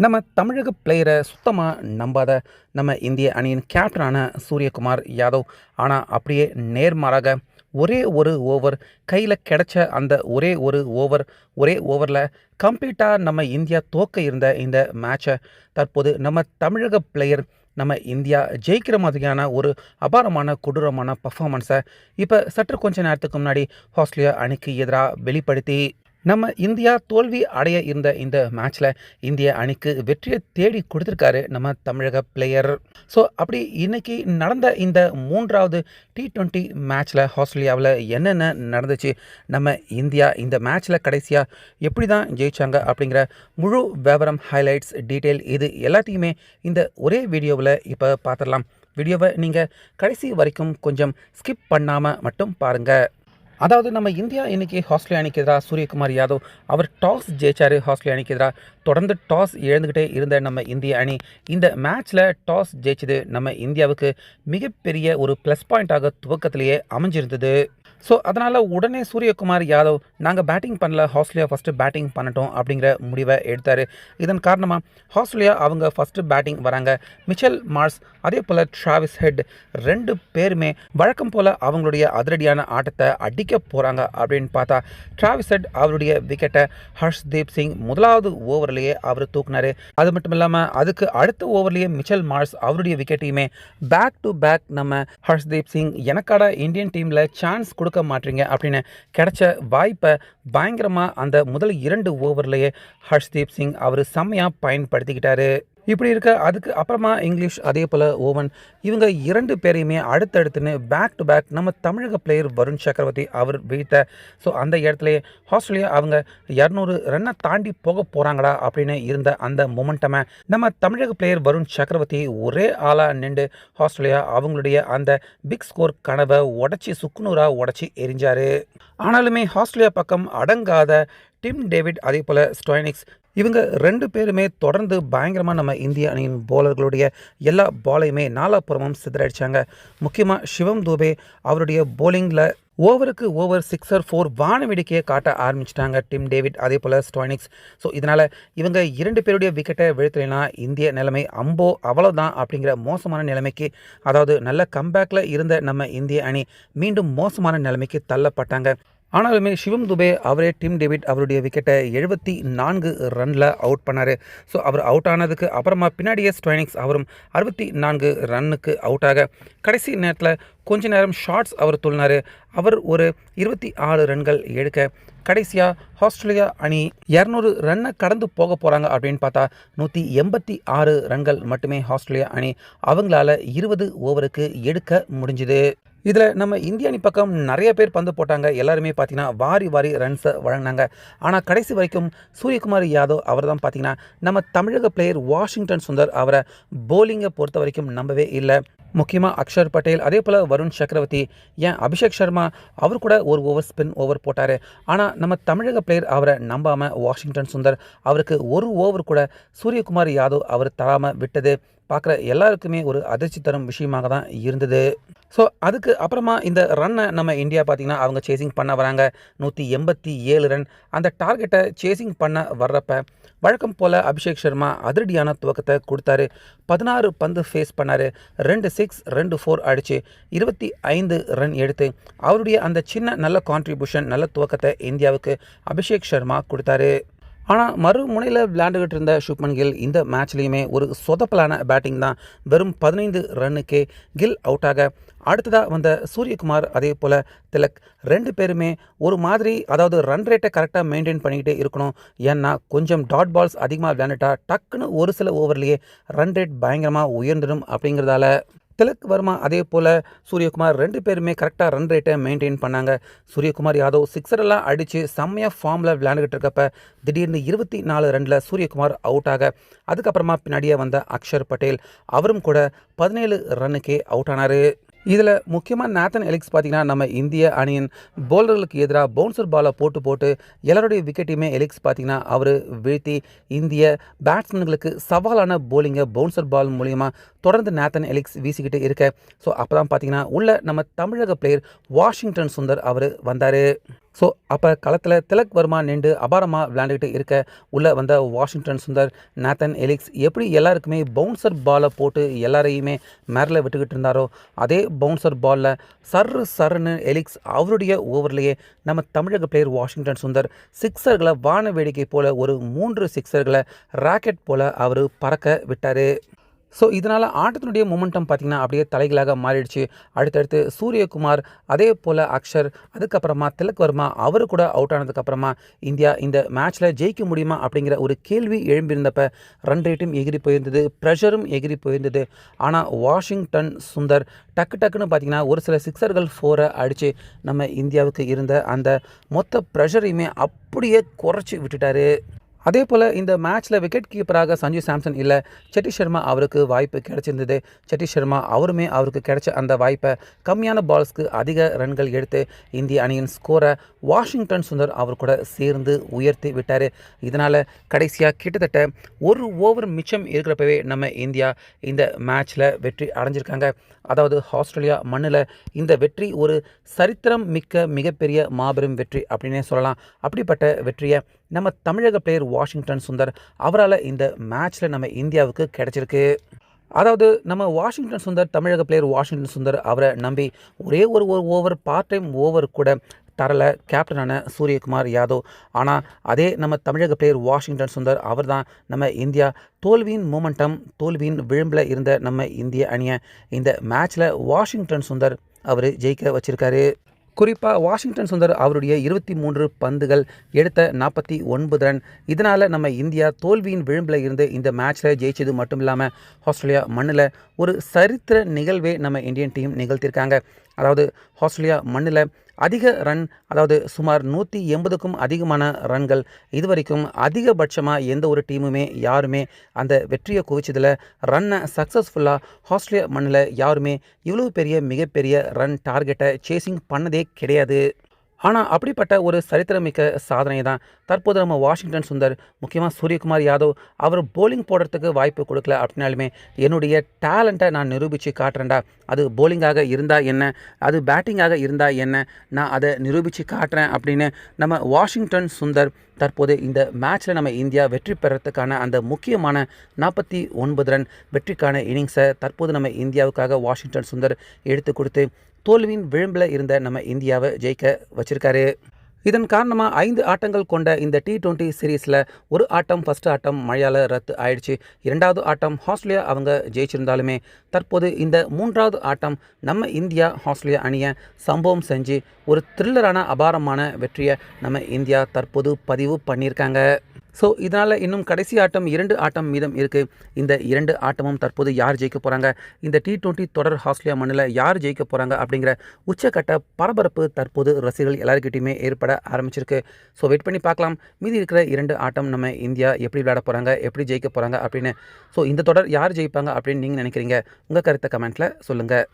நம்ம தமிழக பிளேயரை சுத்தமாக நம்பாத நம்ம இந்திய அணியின் கேப்டனான சூரியகுமார் யாதவ். ஆனால் அப்படியே நேர்மாறாக ஒரே ஒரு ஓவர் கையில் கிடைச்ச அந்த ஒரே ஒரு ஓவர் ஒரே ஓவரில் கம்ப்ளீட்டாக நம்ம இந்தியா தோக்க இருந்த இந்த மேட்சை தற்போது நம்ம தமிழக பிளேயர் நம்ம இந்தியா ஜெயிக்கிற மாதிரியான ஒரு அபாரமான கொடூரமான பர்ஃபார்மன்ஸை இப்போ சற்று கொஞ்ச நேரத்துக்கு முன்னாடி ஆஸ்திரேலியா அணிக்கு எதிராக வெளிப்படுத்தி நம்ம இந்தியா தோல்வி அடைய இருந்த இந்த மேட்ச்சில் இந்திய அணிக்கு வெற்றியை தேடி கொடுத்துருக்காரு நம்ம தமிழக பிளேயர் ஸோ அப்படி இன்னைக்கு நடந்த இந்த மூன்றாவது டி ட்வெண்ட்டி மேட்ச்சில் ஆஸ்திரேலியாவில் என்னென்ன நடந்துச்சு? நம்ம இந்தியா இந்த மேட்ச்சில் கடைசியாக எப்படி தான் ஜெயிச்சாங்க அப்படிங்கிற முழு விவரம் ஹைலைட்ஸ் டீட்டெயில் இது எல்லாத்தையுமே இந்த ஒரே வீடியோவில் இப்போ பார்த்துடலாம். வீடியோவை நீங்கள் கடைசி வரைக்கும் கொஞ்சம் ஸ்கிப் பண்ணாமல் மட்டும் பாருங்கள் அதாவது நம்ம இந்தியா இன்னைக்கு ஆஸ்திரேலியா அணிக்கு எதிராக சூரியகுமார் யாதவ் அவர் டாஸ் ஜெயிச்சார் ஆஸ்திரேலியா அணிக்கு எதிராக. தொடர்ந்து டாஸ் இழந்துக்கிட்டே இருந்த நம்ம இந்திய அணி இந்த மேட்ச்சில் டாஸ் ஜெயிச்சது நம்ம இந்தியாவுக்கு மிகப்பெரிய ஒரு ப்ளஸ் பாயிண்ட்டாக துவக்கத்திலேயே அமைஞ்சிருந்தது. ஸோ அதனால் உடனே சூரியகுமார் யாதவ் நாங்கள் பேட்டிங் பண்ணல ஆஸ்திரேலியா ஃபஸ்ட்டு பேட்டிங் பண்ணட்டோம் அப்படிங்கிற முடிவை எடுத்தார். இதன் காரணமாக ஆஸ்திரேலியா அவங்க ஃபஸ்ட்டு பேட்டிங் வராங்க. மிச்சல் மார்ஸ் அதே போல் ட்ராவிஸ் ஹெட் ரெண்டு பேருமே வழக்கம் போல் அவங்களுடைய அதிரடியான ஆட்டத்தை அடிக்க போகிறாங்க அப்படின்னு பார்த்தா ட்ராவிஸ் ஹெட் அவருடைய விக்கெட்டை ஹர்ஷ்தீப் சிங் முதலாவது ஓவர்லேயே அவர் தூக்குனார். அது மட்டும் இல்லாமல் அதுக்கு அடுத்த ஓவர்லேயே மிச்சல் மார்ஸ் அவருடைய விக்கெட்டையுமே பேக் டு பேக் நம்ம ஹர்ஷ்தீப் சிங் எனக்காட இந்தியன் டீமில் சான்ஸ் கொடுக்க மாட்டீங்க அப்படின்னு கிடைச்ச வாய்ப்பை பயங்கரமாக அந்த முதல் இரண்டு ஓவர்லேயே ஹர்ஷ்தீப் சிங் அவர் செம்மையாக பயன்படுத்திக்கிட்டாரு. இப்படி இருக்க அதுக்கு அப்புறமா இங்கிலீஷ் அதே போல் ஓவன். இவங்க இரண்டு பேரையுமே அடுத்தடுத்துன்னு பேக் டு பேக் நம்ம தமிழக பிளேயர் வருண் சக்கரவர்த்தி அவர் வீழ்த்த. ஸோ அந்த இடத்துலையே ஆஸ்திரேலியா அவங்க இரநூறு ரன்னை தாண்டி போக போகிறாங்களா அப்படின்னு இருந்த அந்த மொமெண்டமை நம்ம தமிழக பிளேயர் வருண் சக்கரவர்த்தி ஒரே ஆளாக நின்று ஆஸ்திரேலியா அவங்களுடைய அந்த பிக் ஸ்கோர் கனவை உடச்சி சுக்குநூறாக உடச்சி எரிஞ்சார். ஆனாலுமே ஆஸ்திரேலியா பக்கம் அடங்காத டிம் டேவிட் அதே போல் ஸ்டோயினிக்ஸ் இவங்க ரெண்டு பேருமே தொடர்ந்து பயங்கரமாக நம்ம இந்திய அணியின் போலர்களுடைய எல்லா பாலையுமே நாலாப்புறமும் சிதறடிச்சாங்க. முக்கியமாக சிவம் தூபே அவருடைய போலிங்கில் ஓவருக்கு ஓவர் சிக்ஸர் ஃபோர் வானவேடிக்கையை காட்ட ஆரம்பிச்சிட்டாங்க டிம் டேவிட் அதே போல் ஸ்டானிக்ஸ். ஸோ இதனால் இவங்க இரண்டு பேருடைய விக்கெட்டை வீழ்த்தலைனா இந்திய நிலைமை அம்போ அவ்வளோதான் அப்படிங்கிற மோசமான நிலைமைக்கு அதாவது நல்ல கம்பேக்கில் இருந்த நம்ம இந்திய அணி மீண்டும் மோசமான நிலைமைக்கு தள்ளப்பட்டாங்க. ஆனாலுமே சிவம் துபே அவரே டிம் டேவிட் அவருடைய விக்கெட்டை எழுபத்தி நான்கு ரனில் அவுட் பண்ணார். ஸோ அவர் அவுட் ஆனதுக்கு அப்புறமா பின்னாடியே ஸ்டோனிக்ஸ் அவரும் அறுபத்தி நான்கு ரன்னுக்கு அவுட் ஆக கடைசி நேரத்தில் கொஞ்ச நேரம் ஷார்ட்ஸ் அவர் துள்ளினார் அவர் ஒரு இருபத்தி ஆறு ரன்கள் எடுக்க கடைசியாக ஆஸ்திரேலியா அணி இரநூறு ரன்னை கடந்து போக போகிறாங்க அப்படின்னு பார்த்தா நூற்றி எண்பத்தி ஆறு ரன்கள் மட்டுமே ஆஸ்திரேலியா அணி அவங்களால இருபது ஓவருக்கு எடுக்க முடிஞ்சுது. இதில் நம்ம இந்திய அணி பக்கம் நிறைய பேர் பந்து போட்டாங்க. எல்லாருமே பார்த்தீங்கன்னா வாரி வாரி ரன்ஸை வழங்கினாங்க. ஆனால் கடைசி வரைக்கும் சூரியகுமார் யாதவ் அவர் தான் பார்த்தீங்கன்னா நம்ம தமிழக பிளேயர் வாஷிங்டன் சுந்தர் அவரை போலிங்கை பொறுத்த வரைக்கும் நம்பவே இல்லை. முக்கியமாக அக்ஷர் பட்டேல் அதே போல் வருண் சக்கரவர்த்தி ஏன் அபிஷேக் சர்மா அவர் கூட ஒரு ஓவர் ஸ்பின் ஓவர் போட்டார். ஆனால் நம்ம தமிழக பிளேயர் அவரை நம்பாமல் வாஷிங்டன் சுந்தர் அவருக்கு ஒரு ஓவர் கூட சூரியகுமார் யாதவ் அவர் தராமல் விட்டது. பார்க்குற எல்லாருக்குமே ஒரு அதிர்ச்சி தரும் விஷயமாக தான் இருந்தது. ஸோ அதுக்கு அப்புறமா இந்த ரன்னை நம்ம இந்தியா பார்த்திங்கன்னா அவங்க சேசிங் பண்ண வராங்க. நூற்றி எண்பத்தி ஏழு ரன் அந்த டார்கெட்டை சேசிங் பண்ண வர்றப்ப வழக்கம் போல் அபிஷேக் சர்மா அதிரடியான துவக்கத்தை கொடுத்தாரு. பதினாறு பந்து ஃபேஸ் பண்ணார். ரெண்டு சிக்ஸ் ரெண்டு ஃபோர் அடித்து இருபத்தி ஐந்து ரன் எடுத்து அவருடைய அந்த சின்ன நல்ல கான்ட்ரிபியூஷன் நல்ல துவக்கத்தை இந்தியாவுக்கு அபிஷேக் சர்மா கொடுத்தாரு. ஆனால் மறுமுனையில் விளையாண்டுக்கிட்டு இருந்த சுப்மன் கில் இந்த மேட்ச்லேயுமே ஒரு சொதப்பலான பேட்டிங் தான். வெறும் பதினைந்து ரன்னுக்கே கில் அவுட்டாக அடுத்ததாக வந்த சூரியகுமார் அதே போல் திலக். ரெண்டு பேருமே ஒரு மாதிரி அதாவது ரன் ரேட்டை கரெக்டாக மெயின்டைன் பண்ணிக்கிட்டே இருக்கணும். ஏன்னா கொஞ்சம் டாட் பால்ஸ் அதிகமாக விளையாண்டுட்டா டக்குன்னு ஒரு சில ஓவர்லேயே ரன் ரேட் பயங்கரமாக உயர்ந்துடும் அப்படிங்கிறதால திலக் வர்மா? அதே போல் சூரியகுமார் ரெண்டு பேருமே கரெக்டாக ரன் ரேட்டை மெயின்டைன் பண்ணாங்க. சூரியகுமார் யாதவ் சிக்ஸரெல்லாம் அடித்து செம்மையாக ஃபார்மில் விளையாண்டுக்கிட்டு இருக்கப்ப திடீர்னு இருபத்தி நாலு ரனில் சூரியகுமார் அவுட் ஆக அதுக்கப்புறமா பின்னாடியே வந்த அக்ஷர் பட்டேல். அவரும் கூட பதினேழு ரன்னுக்கே அவுட் ஆனார். இதில் முக்கியமாக நேத்தன் எலிக்ஸ் பார்த்தீங்கன்னா நம்ம இந்திய அணியின் பவுலர்களுக்கு எதிராக பவுன்சர் பாலை போட்டு போட்டு எல்லாருடைய விக்கெட்டையுமே எலிக்ஸ் பார்த்தீங்கன்னா அவர் வீழ்த்தி இந்திய பேட்ஸ்மேன்களுக்கு சவாலான போலிங்கை பவுன்சர் பால் மூலியமாக தொடர்ந்து நேத்தன் எலிக்ஸ் வீசிக்கிட்டு இருக்க. ஸோ அப்போ தான் பார்த்தீங்கன்னா உள்ள நம்ம தமிழக பிளேயர் வாஷிங்டன் சுந்தர் அவர் வந்தார். ஸோ அப்போ களத்தில் திலக் வர்மா நின்று அபாரமாக விளையாண்டுக்கிட்டு இருக்க உள்ளே வந்த வாஷிங்டன் சுந்தர் நேத்தன் எலிக்ஸ் எப்படி எல்லாருக்குமே பவுன்சர் பாலை போட்டு எல்லாரையுமே மேரில் விட்டுக்கிட்டு இருந்தாரோ அதே பவுன்சர் பாலில் சர்ரு சர்னு எலிக்ஸ் அவருடைய ஓவர்லேயே நம்ம தமிழக பிளேயர் வாஷிங்டன் சுந்தர் சிக்ஸர்களை வான வேடிக்கை போல் ஒரு மூன்று சிக்ஸர்களை ராக்கெட் போல் அவர் பறக்க விட்டார். ஸோ இதனால் ஆட்டத்தினுடைய மொமெண்டம் பார்த்திங்கன்னா அப்படியே தலைகளாக மாறிடுச்சு. அடுத்தடுத்து சூரியகுமார் அதே போல் அக்ஷர் அதுக்கப்புறமா திலக் வர்மா அவர் கூட அவுட் ஆனதுக்கப்புறமா இந்தியா இந்த மேட்ச்சில் ஜெயிக்க முடியுமா அப்படிங்கிற ஒரு கேள்வி எழும்பியிருந்தப்ப ரன் ரேட்டும் எகிரி போயிருந்தது ப்ரெஷரும் எகிரி போயிருந்தது. ஆனால் வாஷிங்டன் சுந்தர் டக்கு டக்குன்னு பார்த்தீங்கன்னா ஒரு சில சிக்ஸர்கள் ஃபோரை அடித்து நம்ம இந்தியாவுக்கு இருந்த அந்த மொத்த ப்ரெஷரையுமே அப்படியே குறைச்சி விட்டுட்டாரு. அதே போல் இந்த மேட்ச்சில் விக்கெட் கீப்பராக சஞ்சு சாம்சன் இல்லை செட்டி சர்மா அவருக்கு வாய்ப்பு கிடைச்சிருந்தது. செட்டி சர்மா அவருமே அவருக்கு கிடைச்ச அந்த வாய்ப்பை கம்மியான பால்ஸ்க்கு அதிக ரன்கள் எடுத்து இந்திய அணியின் ஸ்கோரை வாஷிங்டன் சுந்தர் அவர் கூட சேர்ந்து உயர்த்தி விட்டார். இதனால் கடைசியாக கிட்டத்தட்ட ஒரு ஓவர் மிச்சம் இருக்கிறப்பவே நம்ம இந்தியா இந்த மேட்ச்சில் வெற்றி அடைஞ்சிருக்காங்க. அதாவது ஆஸ்திரேலியா மண்ணில் இந்த வெற்றி ஒரு சரித்திரம் மிக்க மிகப்பெரிய மாபெரும் வெற்றி அப்படின்னே சொல்லலாம். அப்படிப்பட்ட வெற்றியை நம்ம தமிழக பிளேயர் வாஷிங்டன் சுந்தர் அவரால் இந்த மேட்ச்சில் நம்ம இந்தியாவுக்கு கிடைச்சிருக்கு. அதாவது நம்ம வாஷிங்டன் சுந்தர் தமிழக பிளேயர் வாஷிங்டன் சுந்தர் அவரை நம்பி ஒரே ஒரு ஒரு ஓவர் பார்ட் டைம் ஓவர் கூட தரல கேப்டனான சூரியகுமார் யாதவ். ஆனால் அதே நம்ம தமிழக பிளேயர் வாஷிங்டன் சுந்தர் அவர் தான் நம்ம இந்தியா தோல்வியின் மூமெண்டம் தோல்வியின் விளிம்பில் இருந்த நம்ம இந்திய அணியை இந்த மேட்ச்சில் வாஷிங்டன் சுந்தர் அவர் ஜெயிக்க வச்சுருக்காரு. குறிப்பாக வாஷிங்டன் சுந்தர் அவருடைய இருபத்தி மூன்று பந்துகள் எடுத்த நாற்பத்தி ஒன்பது ரன். இதனால் நம்ம இந்தியா தோல்வியின் விளிம்பில் இருந்து இந்த மேட்ச்சில் ஜெயிச்சது மட்டும் இல்லாமல் ஆஸ்திரேலியா மண்ணில் ஒரு சரித்திர நிகழ்வே நம்ம இந்தியன் டீம் நிகழ்த்தியிருக்காங்க. அதாவது ஆஸ்திரேலியா மண்ணில் அதிக ரன் அதாவது சுமார் நூற்றி எண்பதுக்கும் அதிகமான ரன்கள் இதுவரைக்கும் அதிகபட்சமாக எந்த ஒரு டீமுமே யாருமே அந்த வெற்றியை குவிச்சதில் ரன்னை சக்ஸஸ்ஃபுல்லாக ஆஸ்திரேலியா மண்ணில் யாருமே இவ்வளோ பெரிய மிகப்பெரிய ரன் டார்கெட்டை சேசிங் பண்ணதே கிடையாது. ஆனால் அப்படிப்பட்ட ஒரு சரித்திரமிக்க சாதனை தான் தற்போது நம்ம வாஷிங்டன் சுந்தர் முக்கியமாக சூரியகுமார் யாதவ் அவர் போலிங் போடுறதுக்கு வாய்ப்பு கொடுக்கல அப்படின்னாலுமே என்னுடைய டேலண்ட்டை நான் நிரூபித்து காட்டுறேன்டா. அது போலிங்காக இருந்தால் என்ன? அது பேட்டிங்காக இருந்தால் என்ன? நான் அதை நிரூபித்து காட்டுறேன் அப்படின்னு நம்ம வாஷிங்டன் சுந்தர் தற்போது இந்த மேட்ச்சில் நம்ம இந்தியா வெற்றி பெறத்துக்கான அந்த முக்கியமான நாற்பத்தி ஒன்பது ரன் வெற்றிக்கான இன்னிங்ஸை தற்போது நம்ம இந்தியாவுக்காக வாஷிங்டன் சுந்தர் எடுத்து கொடுத்து தோல்வியின் விளிம்பில் இருந்த நம்ம இந்தியாவை ஜெயிக்க வச்சிருக்காரு. இதன் காரணமாக ஐந்து ஆட்டங்கள் கொண்ட இந்த டி டுவெண்ட்டி சீரீஸில் ஒரு ஆட்டம் ஃபஸ்ட் ஆட்டம் மழையால் ரத்து ஆயிடுச்சு. இரண்டாவது ஆட்டம் ஆஸ்திரேலியா அவங்க ஜெயிச்சிருந்தாலுமே தற்போது இந்த மூன்றாவது ஆட்டம் நம்ம இந்தியா ஆஸ்திரேலியா அணியை சம்பவம் செஞ்சு ஒரு த்ரில்லரான அபாரமான வெற்றியை நம்ம இந்தியா தற்போது பதிவு பண்ணியிருக்காங்க. ஸோ இதனால் இன்னும் கடைசி ஆட்டம் இரண்டு ஆட்டம் மீதம் இருக்குது இந்த இரண்டு ஆட்டமும் தற்போது யார் ஜெயிக்க போகிறாங்க இந்த டி டுவெண்ட்டி தொடர் ஆஸ்திரேலியா மண்ணில் யார் ஜெயிக்க போகிறாங்க அப்படிங்கிற உச்சக்கட்ட பரபரப்பு தற்போது ரசிகர்கள் எல்லாருக்கிட்டையுமே ஏற்பட ஆரம்பிச்சிருக்கு. ஸோ வெயிட் பண்ணி பார்க்கலாம். மீதி இருக்கிற இரண்டு ஆட்டம் நம்ம இந்தியா எப்படி விளையாட போகிறாங்க எப்படி ஜெயிக்க போகிறாங்க அப்படின்னு. ஸோ இந்த தொடர் யார் ஜெயிப்பாங்க? அப்படின்னு நீங்கள் நினைக்கிறீங்க? உங்கள் கருத்தை கமெண்ட்டில் சொல்லுங்கள்